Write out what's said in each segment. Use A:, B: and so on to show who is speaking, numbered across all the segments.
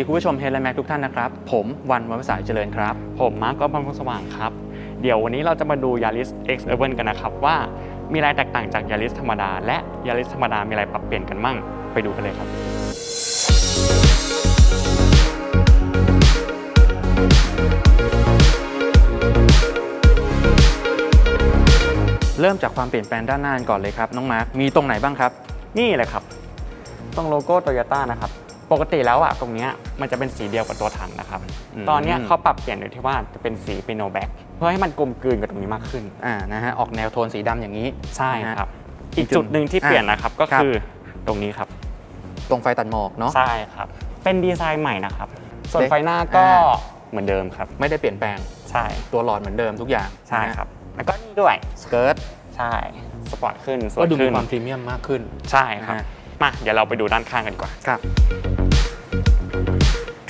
A: ดีคุณผู้ชมเฮลแม็กทุกท่านนะครับ ผมวันวันภาษายเจริญครับ
B: ผมมาร์กก็พังสว่างครับ เดี๋ยววันนี้เราจะมาดู Yaris X Urban กันนะครับ ว่ามีอะไรแตกต่างจาก Yaris ธรรมดา และ Yaris ธรรมดามีอะไรปรับเปลี่ยนกันมั่งไปดูกันเลยครับ
A: เริ่มจากความเปลี่ยนแปลงด้านหน้ากันก่อนเลยครับน้องมาร์คมีตรงไหนบ้างครับ
B: นี่เลยครับตรงโลโก้โตโยต้านะครับ ปกติแล้วอะตรงเนี้ยมันจะเป็นสีเดียวกับตัวถังนะครับ
A: อืม
B: ตอนเนี้ยเขาปรับเปลี่ยนโดยที่ว่าจะเป็นสีปิโนแบ็กเพื่อให้มันกลมกลืนกับตรงนี้มากขึ้น
A: อ่านะฮะออกแนวโทนสีดำอย่างนี้
B: ใช่
A: นะฮะ
B: ครับ อีกจุดหนึ่งที่เปลี่ยนนะครับก็
A: ครับ
B: คือตรงนี้ครับ
A: ตรงไฟตัดหมอกเนาะ
B: ใช่ครับ เป็นดีไซน์ใหม่นะครับ ส่วน
A: เล็ก
B: ไฟหน้าก็
A: อ่า
B: เหมือนเดิมครับ
A: ไม่ได้เปลี่ยนแปลง
B: ใช่
A: ตัวหลอดเหมือนเดิมทุกอย่าง
B: ใช่
A: นะฮะ
B: ครับ แล้วก็นี่ด้วย
A: สเกิร์ต
B: ใช่ สปอร์ตขึ้น สว
A: ก็
B: ย
A: ดูมี
B: ขึ้น
A: ความพรีเมียมมากขึ้น
B: ใช่ครับ
A: นะฮะ
B: มา เดี๋ยวเราไปดูด้านข้างกันดีกว่า
A: ครับ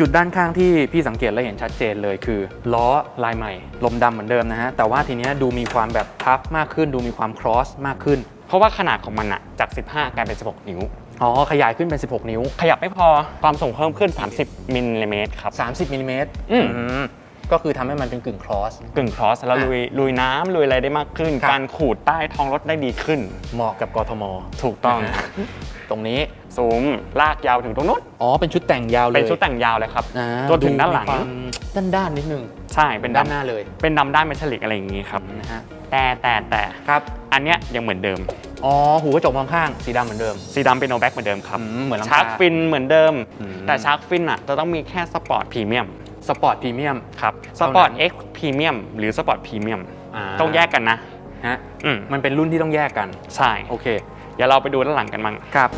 A: จุดด้านข้างที่พี่สังเกตและเห็นชัดเจนเลยคือ ล้อลายใหม่ ลมดำเหมือนเดิมนะฮะ แต่ว่าทีเนี้ยดูมีความแบบพับมากขึ้น ดูมีความครอสมากขึ้น
B: เพราะว่าขนาดของมันอะจาก 15 กลายเป็น 16 นิ้ว
A: อ๋อ ขยายขึ้นเป็น 16 นิ้ว
B: ขยับไม่พอความส่งเพิ่มขึ้น 30มิลลิเมตรครับ
A: 30มิลลิเมตร
B: อืม
A: มก็คือทำให้มันเป็นกึ่งครอส
B: กึ่งครอส แล้ว
A: อะ
B: ลุยลุยน้ำลุยอะไรได้มากขึ้น
A: ครับ
B: การขูดใต้ท้องรถได้ดีขึ้น
A: เหมาะกับกทม
B: ถูกต้อง
A: นะฮะ ตรงนี้
B: ซูมลากยาวถึงตรงนู้น
A: อ๋อ เป็นชุดแต่งยาวเลย
B: เป็นชุดแต่งยาวเลยครับ
A: อ่า
B: จนถึงด้านหลัง
A: มีความด้านๆนิดนึง
B: ใช่เป็น
A: ด้าน
B: ดำ
A: หน้าเลย
B: เป็นดำด้านเมทัลลิกอะไรอย่างงี้ครับ
A: นะฮะ
B: แต่แต่แต่
A: ครับ
B: อันเนี้ยยังเหมือนเดิม
A: อ๋อหูกระจกมองข้าง สีดำเหมือนเดิม
B: สีดำเป็นโนแบ็กเหมือนเดิมครับ
A: อืมเหมือนหลัง
B: ชาร์ก
A: คา
B: ฟินเหมือนเดิม
A: อืม
B: แต่ชาร์กฟินอะจะต้องมีแค่สปอร์ตพรีเมียม
A: สปอร์ตพรีเมียม
B: ครับส
A: เท่านั้น
B: ปอร์ต X พรีเมียมหรือสปอร์ตพรีเมียมต้องแยกกันนะ
A: ฮะ
B: อืม
A: มันเป็นรุ่นที่ต้องแยกกัน
B: ใช่
A: โอเค
B: เดี๋ยวเราไปดูด้านหลังกันบ้าง
A: ครับ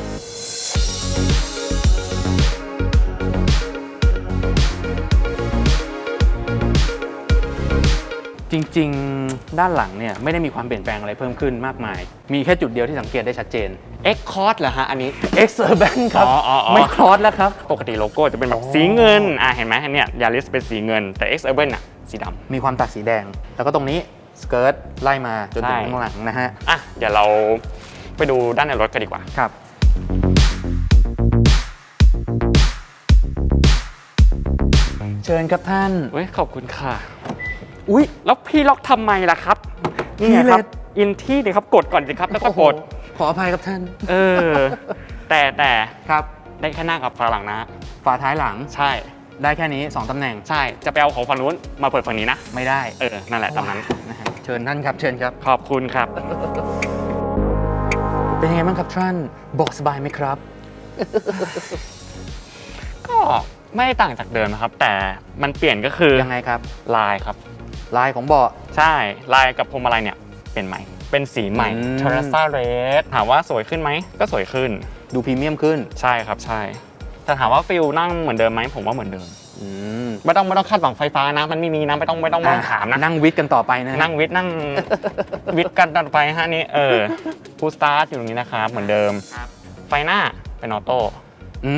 A: จริง ๆ ด้านหลังเนี่ยไม่ได้มีความเปลี่ยนแปลงอะไรเพิ่มขึ้นมากมาย มีแค่จุดเดียวที่สังเกตได้ชัดเจน
B: X Cort เหรอฮะ อันนี้
A: X Urban ครับ
B: อ๋ออ๋ออ๋อ
A: ไม่คลอสแล้วครับ
B: ปกติโลโก้จะเป็นแบบ
A: อ๋อ
B: สีเงิน อะเห็นไหมเนี่ยยาริสเป็นสีเงินแต่ X Urban อะสีด
A: มีความตัดสีแดง แล้วก็ตรงนี้สเกิร์ตไล่มาจนถึง
B: ใช่
A: ข้างหลังนะฮะำ
B: อะเดี๋ยวเรา ไปดูด้านในรถกันดีกว่า
A: ครับ เชิญครับท่าน
B: เว้ยขอบคุณค่ะ
A: อุ๊ย
B: แล้วพี่ล็อกทำไมล่ะครับนี่ไงครับ
A: พี่เล็ก
B: อินที่เนี่ยครับกดก่อนสิครับ แล้วก็กด
A: โอ้โหขออภัยครับท่าน
B: เออ แต่แต่
A: ครับ
B: ได้แค่หน้ากับฝาหลังนะ
A: ฝาท้ายหลัง
B: ใช่
A: ได้แค่นี้ 2ตำแหน่ง
B: ใช่ จะไปเอาของฝั่งนู้นมาเปิดฝั่งนี้นะ
A: ไม่ได้
B: เออ นั่นแหละตามนั้น
A: นะฮะเชิญท่านครับ เชิญครับ
B: ขอบคุณครับ
A: เป็นยังไงบ้างครับท่านบอกสบายไหมครับ
B: ก็ไม่ได้ต่างจากเดิมนะครับ แต่มันเปลี่ยนก็คือ
A: ยังไงครับ
B: ลายครับ
A: ลายของเบาะ
B: ใช่ลายกับพวงมาลัยเนี่ยเป็นใหม่ เป็นสีใหม่
A: อืม
B: t e r r a s a Red ถามว่าสวยขึ้นไหมก็สวยขึ้น
A: ดูพรีเมียมขึ้น
B: ใช่ครับใช่ แต่ถามว่าฟิลนั่งเหมือนเดิมไหมผมว่าเหมือนเดิม
A: อืม
B: ไม่ต้องไม่ต้องคาดหวังไฟฟ้านะมันไม่มีนะไม่ต้องไม่ต้องไม่ต้องถามนะ
A: นั่งวิทย์กันต่อไปนะฮะ
B: นั่งวิทย์นั่งวิทย์กันต่อไปฮะนี่เออฟูสตาร์ทอยู่ตรงนี้นะครับเหมือนเดิมไฟหน้าเป็นออโต้
A: อื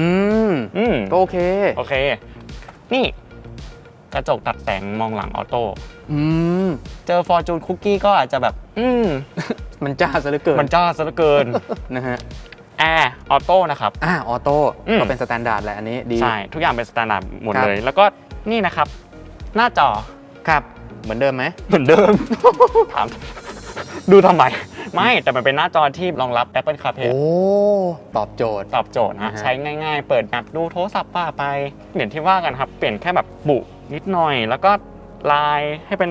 A: ม
B: อืม
A: ก็โอเค
B: โอเค นี่กระจกตัดแสงมองหลังออโต้
A: อืม
B: เจอฟอร์จูนคุกกี้ก็อาจจะแบบ อืม
A: มันจ้าซะเหลือเกิน
B: มันจ้าซะเหลือเกิน
A: นะฮะ
B: แอร์ออโต้นะครับ
A: อ่าออโต้
B: อืม
A: ก็เป็นสแตนดาร์ดแหละอันนี้ดี
B: ใช่ ทุกอย่างเป็นสแตนดาร์ดหมด
A: ครับ
B: เลย แล้วก็นี่นะครับ หน้าจอ
A: ครับ เหมือนเดิมไหม
B: เหมือนเดิม ถาม ดูทำไม ไม่แต่มันเป็นหน้าจอที่รองรับ Apple CarPlay
A: โอ้ ตอบโจทย์
B: ตอบโจทย์
A: อ่า
B: นะ
A: ฮะ
B: ใช้ง่ายๆ เปิดแอปดูโทรศัพท์ป้าไปเปลี่ยนที่ว่ากันครับ เปลี่ยนแค่แบบบุนิดหน่อย แล้วก็ลายให้เป็น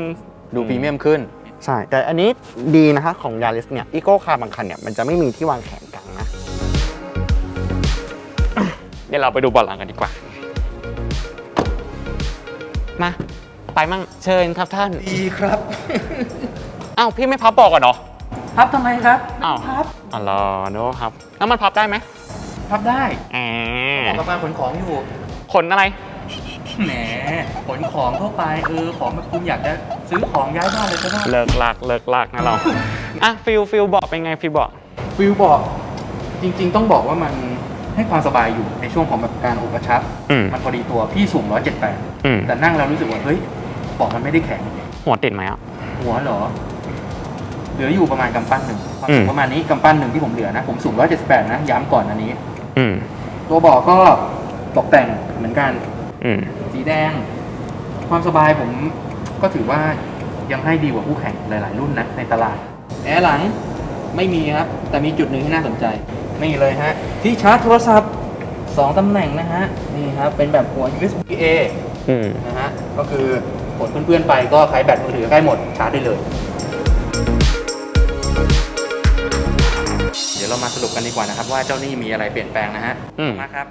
A: ดูพรีเมียมขึ้น
B: ใช่ แต่อันนี้ดีนะฮะของยาริสเนี่ยอีโก้คาร์บางคันเนี่ยมันจะไม่มีที่วางแขน ดี๋ยวเราไปดูเบอลหลังกันดีกว่า มา ไปมั่งเชิญครับท่าน
A: ดีครับ
B: อ้าวพี่ไม่พับบอกก่อนเหรอ
A: พับทำไมครับ
B: อ้าว
A: พับ
B: อ๋อเหรอโน้ครับ แล้วมันพับได้ไหม
A: พับได้
B: แหม
A: ออกกำลังขนของอยู่
B: ขนอะไร
A: แหมขนของเข้าไปเออของแบบคุณอยากจะซื้อของย้ายบ้านเลยก็ได้
B: เลิกลากเลิกลากนะเรา อะฟิลฟิลบอกเป็นไงฟิลบอก
A: ฟิลบอกจริง ๆ ต้องบอกว่ามัน ให้ความสบายอยู่ในช่วงของแบบการอกกระชับ
B: อืม
A: มันพอดีตัวพี่สูง178
B: อืม
A: แต่นั่งแล้วรู้สึกว่าเฮ้ยเบาะมันไม่ได้แข็ง
B: หัวติดไหมอะ
A: หัวเหรอ เหลืออยู่ประมาณกำปั้นหนึ่งความ
B: อื
A: สู
B: ม
A: งประมาณนี้กำปั้นหนึ่งที่ผมเหลือนะ ผมสูง 178 นะ ย้ำก่อนอันนี้
B: อืม
A: ตัวเบอกก็ตกแต่งเหมือนกัน
B: อืม
A: สีแดง ความสบายผมก็ถือว่ายังให้ดีกว่าคู่แข่งหลาย ๆ รุ่นนะในตลาด แอร์หลังไม่มีครับ แต่มีจุดหนึ่งที่น่าสนใจ นี่เลยฮะ ที่ชาร์จโทรศัพท์ 2ตำแหน่งนะฮะ นี่ครับ เป็นแบบหัว USB A
B: อืม
A: นะฮะ ก็คือผลเพื่อนๆไปก็ใครแบตมือถือใกล้หมดชาร์จได้เลย เดี๋ยวเรามาสรุปกันดีกว่านะครับ ว่าเจ้านี่มีอะไรเปลี่ยนแปลงนะฮะ
B: อืม
A: มาครับ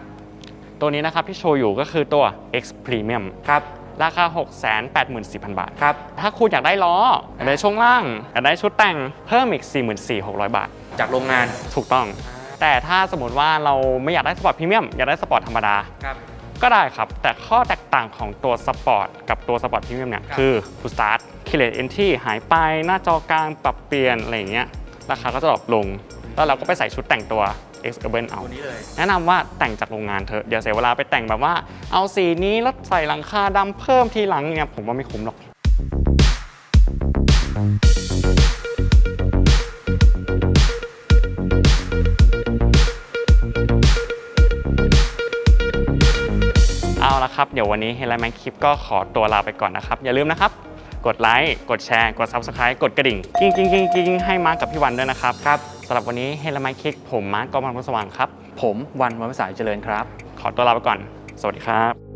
B: ตัวนี้นะครับที่โชว์อยู่ก็คือตัว X Premium
A: ครับ
B: ราคา 684,000 บาท
A: ครับ
B: ถ้าคุณอยากได้ล้ออยากได้ช่วงล่างอยากได้ชุดแต่งเพิ่มอีก 44,600 บาท
A: จากโรงงาน
B: ถูกต้อง แต่ถ้าสมมติว่าเราไม่อยากได้สปอร์ตพรีเมียมอยากได้สปอร์ตธรรมดา
A: ครับ
B: ก็ได้ครับ แต่ข้อแตกต่างของตัวสปอร์ตกับตัวสปอร์ตพรีเมียมเนี่ย
A: ครับ
B: คือ to start keyless entry หายไปหน้าจอกลางปรับเปลี่ยนอะไรอย่างเงี้ยราคาก็จะดรอปลง แล้วเราก็ไปใส่ชุดแต่งตัว X Urban เอา
A: ตัวนี้เลย
B: แนะนำว่าแต่งจากโรงงานเถอะอย่าเสียเวลาไปแต่งแบบว่า เอาสีนี้แล้วใส่หลังคาดำเพิ่มทีหลังเนี่ยผมว่าไม่คุ้มหรอก เอาละครับ เดี๋ยววันนี้เฮลแมนคลิปก็ขอตัวลาไปก่อนนะครับ อย่าลืมนะครับ กดไลค์กดแชร์ กด Subscribe กดกระดิ่งกิ้งกิ้งกิ้งกิ้งให้มาร์คกับพี่วันด้วยนะครับ
A: ครับ
B: สำหรับวันนี้เฮลแมนคลิปผมมาร์คกอมันพุทธสว่างครับ
A: ผมวันวันภาษาเจริญครับ
B: ขอตัวลาไปก่อน สวัสดีครับ